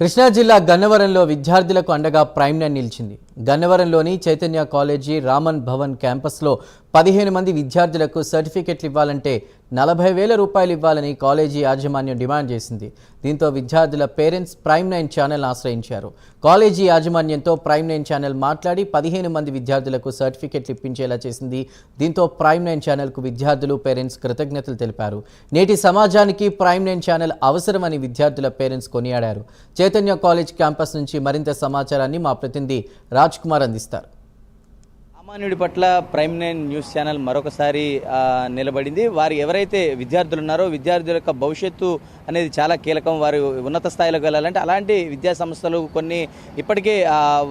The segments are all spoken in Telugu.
కృష్ణా జిల్లా గన్నవరంలో విద్యార్థులకు అండగా ప్రైమ్నైన్ నిలిచింది. గన్నవరంలోని చైతన్య కాలేజీ రామన్ భవన్ క్యాంపస్లో పదిహేను మంది విద్యార్థులకు సర్టిఫికెట్లు ఇవ్వాలంటే నలభై వేల రూపాయలు ఇవ్వాలని కాలేజీ యాజమాన్యం డిమాండ్ చేసింది. దీంతో విద్యార్థుల పేరెంట్స్ ప్రైమ్ నైన్ ఛానల్ ఆశ్రయించారు. కాలేజీ యాజమాన్యంతో ప్రైమ్ నైన్ ఛానల్ మాట్లాడి పదిహేను మంది విద్యార్థులకు సర్టిఫికెట్లు ఇప్పించేలా చేసింది. దీంతో ప్రైమ్ నైన్ ఛానల్కు విద్యార్థులు పేరెంట్స్ కృతజ్ఞతలు తెలిపారు. నేటి సమాజానికి ప్రైమ్ నైన్ ఛానల్ అవసరమని విద్యార్థుల పేరెంట్స్ కొనియాడారు. చైతన్య కాలేజ్ క్యాంపస్ నుంచి మరింత సమాచారాన్ని మా ప్రతినిధి రాజ్ కుమార్ అందిస్తారు. సామాన్యుడి పట్ల ప్రైమ్ నైన్ న్యూస్ ఛానల్ మరొకసారి నిలబడింది. వారు ఎవరైతే విద్యార్థులు ఉన్నారో విద్యార్థుల యొక్క భవిష్యత్తు అనేది చాలా కీలకం. వారు ఉన్నత స్థాయిలోకి వెళ్ళాలంటే అలాంటి విద్యా సంస్థలు కొన్ని ఇప్పటికే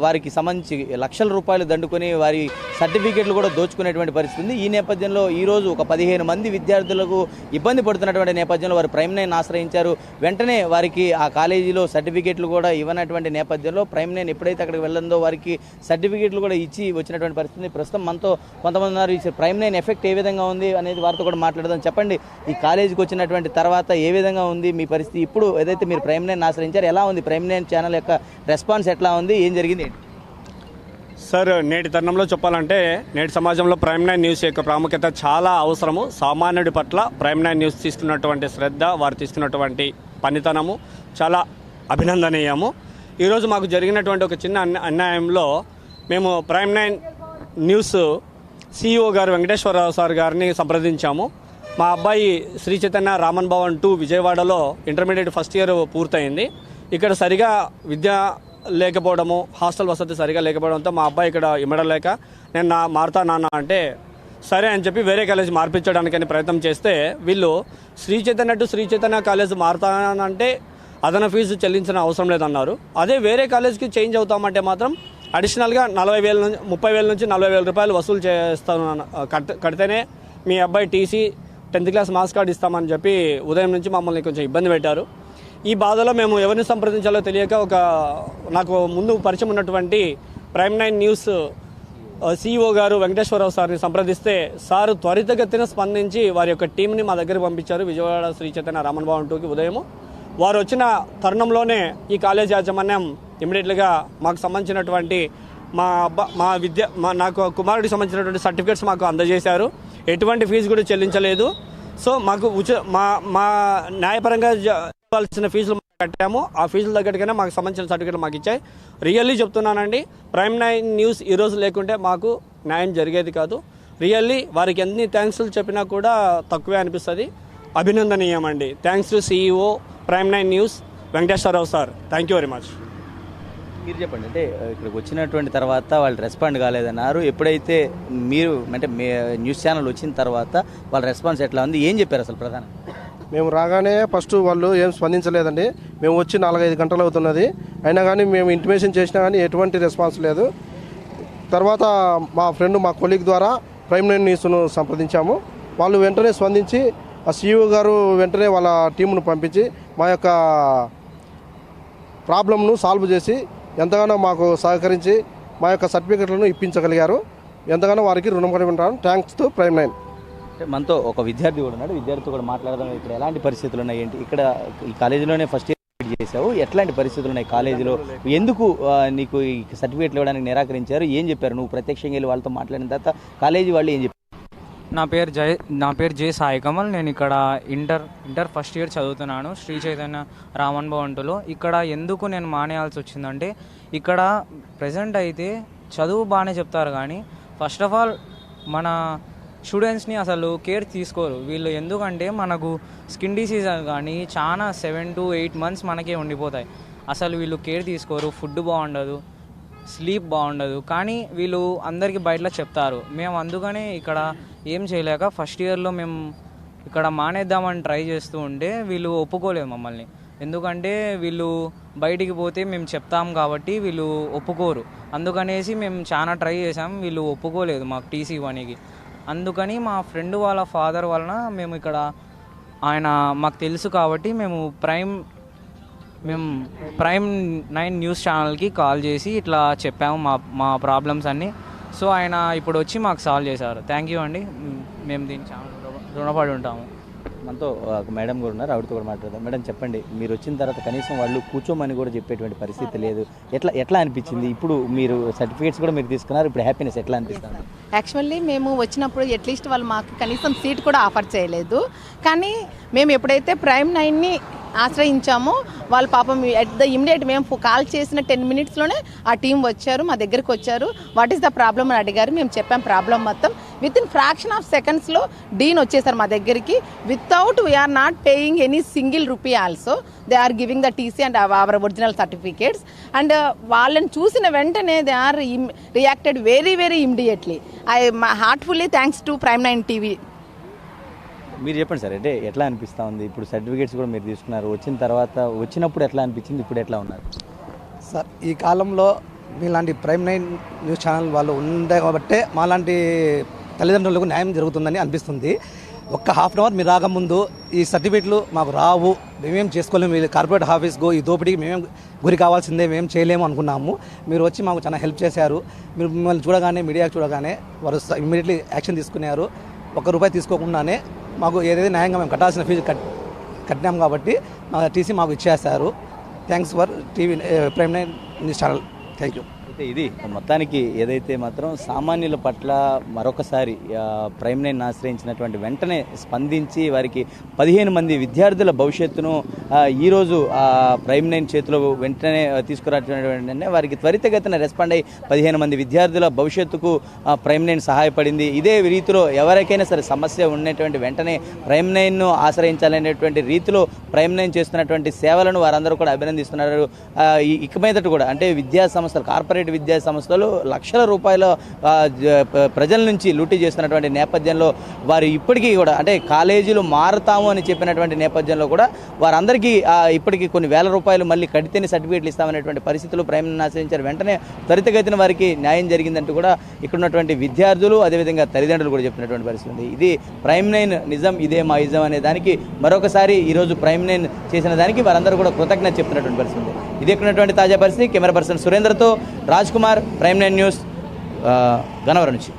వారికి సంబంధించి లక్షల రూపాయలు దండుకొని వారి సర్టిఫికెట్లు కూడా దోచుకునేటువంటి పరిస్థితి ఉంది. ఈ నేపథ్యంలో ఈ రోజు ఒక పదిహేను మంది విద్యార్థులకు ఇబ్బంది పడుతున్నటువంటి నేపథ్యంలో వారు ప్రైమ్ నైన్ ఆశ్రయించారు. వెంటనే వారికి ఆ కాలేజీలో సర్టిఫికెట్లు కూడా ఇవ్వనటువంటి నేపథ్యంలో ప్రైమ్ నైన్ ఎప్పుడైతే అక్కడికి వెళ్ళిందో వారికి సర్టిఫికెట్లు కూడా ఇచ్చి వచ్చినటువంటి పరిస్థితి ప్రస్తుతం మనతో కొంతమంది ఉన్నారు. ఈ ప్రైమ్ నైన్ ఎఫెక్ట్ ఏ విధంగా ఉంది అనేది వారితో కూడా మాట్లాడదాం. చెప్పండి ఈ కాలేజీకి వచ్చినటువంటి తర్వాత ఏ విధంగా ఉంది మీ పరిస్థితి ఇప్పుడు ఏదైతే మీరు ప్రైమ్ నైన్ ఆశ్రయించారు ఎలా ఉంది? ప్రైమ్ నైన్ ఛానల్ యొక్క రెస్పాన్స్ ఎట్లా ఉంది? ఏం జరిగింది? సార్ నేటి తరుణంలో చెప్పాలంటే నేటి సమాజంలో ప్రైమ్ నైన్ న్యూస్ యొక్క ప్రాముఖ్యత చాలా అవసరము. సామాన్యుడి పట్ల ప్రైమ్ నైన్ న్యూస్ తీసుకున్నటువంటి శ్రద్ధ వారు తీసుకున్నటువంటి పనితనము చాలా అభినందనీయము. ఈరోజు మాకు జరిగినటువంటి ఒక చిన్న అన్యాయంలో మేము ప్రైమ్ నైన్ న్యూస్ సిఇఓ గారు వెంకటేశ్వరరావు సార్ గారిని సంప్రదించాము. మా అబ్బాయి శ్రీ చైతన్య రామన్ భవన్ టూ విజయవాడలో ఇంటర్మీడియట్ ఫస్ట్ ఇయర్ పూర్తయింది. ఇక్కడ సరిగా విద్య లేకపోవడము హాస్టల్ వసతి సరిగా లేకపోవడంతో మా అబ్బాయి ఇక్కడ ఇమ్మడలేక నేను నా మారుతా నాన్న అంటే సరే అని చెప్పి వేరే కాలేజ్ మార్పించడానికని ప్రయత్నం చేస్తే వీళ్ళు శ్రీ చైతన్య టు శ్రీ చైతన్య కాలేజ్ మారుతానంటే అదన ఫీజు చెల్లించిన అవసరం లేదన్నారు. అదే వేరే కాలేజ్కి చేంజ్ అవుతామంటే మాత్రం అడిషనల్గా నలభై వేల నుంచి ముప్పై వేల నుంచి నలభై వేల రూపాయలు వసూలు చేస్తాను కడితేనే మీ అబ్బాయి TC tenth class marks card ఇస్తామని చెప్పి ఉదయం నుంచి మమ్మల్ని కొంచెం ఇబ్బంది పెట్టారు. ఈ బాధలో మేము ఎవరిని సంప్రదించాలో తెలియక ఒక నాకు ముందు పరిచయం ఉన్నటువంటి ప్రైమ్ నైన్ న్యూస్ సిఇఓ గారు వెంకటేశ్వరరావు సార్ని సంప్రదిస్తే సారు త్వరితగతిన స్పందించి వారి యొక్క టీంని మా దగ్గరికి పంపించారు విజయవాడ శ్రీ చైతన్య రామన్ భవన్ టూకి ఉదయము. వారు వచ్చిన తరుణంలోనే ఈ కాలేజ్ యాజమాన్యం ఇమీడియట్గా మాకు సంబంధించినటువంటి మా అబ్బా మా విద్య మా నాకు కుమారుడికి సంబంధించినటువంటి సర్టిఫికేట్స్ మాకు అందజేశారు. ఎటువంటి ఫీజు కూడా చెల్లించలేదు. సో మాకు ఉచ మా మా న్యాయపరంగా ఇవ్వాల్సిన ఫీజులు కట్టాము. ఆ ఫీజుల దగ్గరగానే మాకు సంబంధించిన సర్టిఫికేట్ మాకు ఇచ్చాయి. రియల్లీ చెప్తున్నానండి ప్రైమ్ నైన్ న్యూస్ ఈరోజు లేకుంటే మాకు న్యాయం జరిగేది కాదు. రియల్లీ వారికి ఎన్ని థ్యాంక్స్లు చెప్పినా కూడా తక్కువే అనిపిస్తుంది. అభినందనీయం అండి thanks to CEO prime nine news Venkateswara Rao sir. Thank you very much. మీరు చెప్పండి. అంటే ఇక్కడికి వచ్చినటువంటి తర్వాత వాళ్ళు రెస్పాండ్ కాలేదన్నారు. ఎప్పుడైతే మీరు అంటే మీ న్యూస్ ఛానల్ వచ్చిన తర్వాత వాళ్ళ రెస్పాన్స్ ఎట్లా ఉంది? ఏం చెప్పారు అసలు ప్రధాన? మేము రాగానే ఫస్ట్ వాళ్ళు ఏం స్పందించలేదండి. మేము వచ్చి నాలుగైదు గంటలు అవుతున్నది. అయినా కానీ మేము ఇంటిమేషన్ చేసినా కానీ ఎటువంటి రెస్పాన్స్ లేదు. తర్వాత మా ఫ్రెండ్ మా కొలీగ్ ద్వారా ప్రైమ్ లైన్ న్యూస్ను సంప్రదించాము. వాళ్ళు వెంటనే స్పందించి ఆ సీఈఓ గారు వెంటనే వాళ్ళ టీమును పంపించి మా యొక్క ప్రాబ్లంను సాల్వ్ చేసి ఎంతగానో మాకు సహకరించి మా యొక్క సర్టిఫికెట్లను ఇప్పించగలిగారు. ఎంతగానో వారికి రుణపడి ఉంటాను థ్యాంక్స్ టు ప్రైమ్ నైన్. మనతో ఒక విద్యార్థి కూడా ఉన్నాడు. విద్యార్థితో కూడా మాట్లాడదాం. ఇక్కడ ఎలాంటి పరిస్థితులు ఉన్నాయి? ఏంటి? ఇక్కడ ఈ కాలేజీలోనే ఫస్ట్ ఇయర్ చేసావు ఎట్లాంటి పరిస్థితులు ఉన్నాయి కాలేజీలో? ఎందుకు నీకు ఈ సర్టిఫికేట్లు ఇవ్వడానికి నిరాకరించారు? ఏం చెప్పారు? నువ్వు ప్రత్యక్షంగా వెళ్ళి వాళ్ళతో మాట్లాడిన తర్వాత కాలేజీ వాళ్ళు ఏం చెప్పారు? నా పేరు జయ నా పేరు జే సాయి కమల్ నేను ఇక్కడ ఇంటర్ ఇంటర్ ఫస్ట్ ఇయర్ చదువుతున్నాను శ్రీ చైతన్య రామన్ భవంటులో ఇక్కడ ఎందుకు నేను మానేయాల్సి వచ్చిందంటే ఇక్కడ ప్రజెంట్ అయితే చదువు బాగానే చెప్తారు కానీ ఫస్ట్ ఆఫ్ ఆల్ మన స్టూడెంట్స్ని అసలు కేర్ తీసుకోరు. వీళ్ళు ఎందుకంటే మనకు స్కిన్ డిసీజ్ కానీ చాలా సెవెన్ టు ఎయిట్ మంత్స్ మనకే ఉండిపోతాయి. అసలు వీళ్ళు కేర్ తీసుకోరు ఫుడ్ బాగుండదు. స్లీప్ బాగుండదు. కానీ వీళ్ళు అందరికీ బయటలో చెప్తారు. మేము అందుకనే ఇక్కడ ఏం చేయలేక ఫస్ట్ ఇయర్లో మేము ఇక్కడ మానేద్దామని ట్రై చేస్తూ ఉంటే వీళ్ళు ఒప్పుకోలేదు మమ్మల్ని. ఎందుకంటే వీళ్ళు బయటికి పోతే మేము చెప్తాం కాబట్టి వీళ్ళు ఒప్పుకోరు. అందుకనేసి మేము చాలా ట్రై చేసాం వీళ్ళు ఒప్పుకోలేదు మాకు టీసీ ఇవ్వడానికి అందుకని మా ఫ్రెండ్ వాళ్ళ ఫాదర్ వలన మేము ఇక్కడ ఆయన మాకు తెలుసు కాబట్టి మేము ప్రైమ్ మేము ప్రైమ్ నైన్ న్యూస్ ఛానల్కి కాల్ చేసి ఇట్లా చెప్పాము మా మా ప్రాబ్లమ్స్ అన్నీ. సో ఆయన ఇప్పుడు వచ్చి మాకు సాల్వ్ చేశారు. థ్యాంక్ యూ అండి. మేము దీనికి చాలా రుణ- రుణపడి ఉంటాము. మనతో ఒక మేడం కూడా ఉన్నారు. ఆవిడతో కూడా మాట్లాడదాం. మేడం చెప్పండి. మీరు వచ్చిన తర్వాత కనీసం వాళ్ళు కూర్చోమని కూడా చెప్పేటువంటి పరిస్థితి లేదు. ఎట్లా ఎట్లా అనిపించింది? ఇప్పుడు మీరు సర్టిఫికేట్స్ కూడా మీరు తీసుకున్నారు. ఇప్పుడు హ్యాపీనెస్ ఎట్లా అనిపిస్తుంది? యాక్చువల్లీ మేము వచ్చినప్పుడు అట్లీస్ట్ వాళ్ళు మాకు కనీసం సీట్ కూడా ఆఫర్ చేయలేదు. కానీ మేము ఎప్పుడైతే ప్రైమ్ నైన్ని ఆశ్రయించామో. వాళ్ళ పాపం ఎట్ ద ఇమ్మీడియట్ మేము కాల్ చేసిన టెన్ మినిట్స్లోనే ఆ టీం వచ్చారు మా దగ్గరికి వచ్చారు. వాట్ ఈస్ ద ప్రాబ్లం అని అడిగారు. మేము చెప్పాం ప్రాబ్లం మొత్తం. విత్ ఇన్ ఫ్రాక్షన్ ఆఫ్ సెకండ్స్లో డీన్ వచ్చేసారు మా దగ్గరికి. Without we are not paying any single rupee also they are giving the TC and our original certificates and వాళ్ళని చూసిన వెంటనే they are reacted very very immediately I heartfully thanks to prime nine TV మీరు చెప్పండి సార్ అంటే ఎట్లా అనిపిస్తూ ఉంది? ఇప్పుడు సర్టిఫికేట్స్ కూడా మీరు తీసుకున్నారు. వచ్చిన తర్వాత వచ్చినప్పుడు ఎట్లా అనిపించింది? ఇప్పుడు ఎట్లా ఉన్నారు? సార్ ఈ కాలంలో మీలాంటి ప్రైమ్ నైన్ న్యూస్ ఛానల్ వాళ్ళు ఉండే కాబట్టే మాలాంటి తల్లిదండ్రులకు న్యాయం జరుగుతుందని అనిపిస్తుంది. ఒక్క హాఫ్ అన్ అవర్ మీరు రాకముందు ఈ సర్టిఫికేట్లు మాకు రావు మేమేం చేసుకోలేము ఈ కార్పొరేట్ ఆఫీస్కు ఈ దోపిడీకి మేమేం గురి కావాల్సిందే మేము చేయలేము అనుకున్నాము. మీరు వచ్చి మాకు చాలా హెల్ప్ చేశారు. మీరు మిమ్మల్ని చూడగానే మీడియా చూడగానే వారు ఇమ్మీడియట్లీ యాక్షన్ తీసుకున్నారు. ఒక్క రూపాయి తీసుకోకుండానే మాకు ఏదైతే న్యాయంగా మేము కట్టాల్సిన ఫీజు కట్ కట్టినాం కాబట్టి మా టీసీ మాకు ఇచ్చేస్తారు. Thanks for TV prime nine news channel thank you అయితే ఇది. మొత్తానికి ఏదైతే మాత్రం సామాన్యుల పట్ల మరొకసారి ప్రైమ్ నైన్ ఆశ్రయించినటువంటి వెంటనే స్పందించి వారికి పదిహేను మంది విద్యార్థుల భవిష్యత్తును ఈరోజు ప్రైమ్ నైన్ చేతిలో వెంటనే తీసుకురావటం వారికి త్వరితగతిన రెస్పాండ్ అయ్యి పదిహేను మంది విద్యార్థుల భవిష్యత్తుకు ప్రైమ్ నైన్ సహాయపడింది. ఇదే రీతిలో ఎవరికైనా సరే సమస్య ఉన్నటువంటి వెంటనే ప్రైమ్ నైన్ను ఆశ్రయించాలనేటువంటి రీతిలో ప్రైమ్ నైన్ చేస్తున్నటువంటి సేవలను వారందరూ కూడా అభినందిస్తున్నారు. ఇక మీదట కూడా అంటే విద్యా సంస్థలు కార్పొరేట్ విద్యా సంస్థలు లక్షల రూపాయల ప్రజల నుంచి లూటీ చేస్తున్నటువంటి నేపథ్యంలో వారు ఇప్పటికీ కూడా అంటే కాలేజీలు మారుతాము అని చెప్పినటువంటి నేపథ్యంలో కూడా వారందరికీ ఇప్పటికీ కొన్ని వేల రూపాయలు మళ్ళీ కడితేనే సర్టిఫికేట్లు ఇస్తామనేటువంటి పరిస్థితులు ప్రేమను ఆశ్రయించారు. వెంటనే త్వరితగతిన వారికి న్యాయం జరిగిందంటూ కూడా ఇక్కడ ఉన్నటువంటి విద్యార్థులు అదేవిధంగా తల్లిదండ్రులు కూడా చెప్తున్నటువంటి పరిస్థితి ఉంది. ఇది ప్రైమ్ నైన్ నిజం ఇదే మా ఇజం అనే దానికి మరొకసారి ఈరోజు ప్రైమ్ నైన్ చేసిన దానికి వారందరూ కూడా కృతజ్ఞత చెప్తున్నటువంటి పరిస్థితి ఉంది. ఇది ఇక్కడ తాజా పరిస్థితి? Camera person సురేంద్రతో Raj Kumar prime nine news ఆ, నుంచి.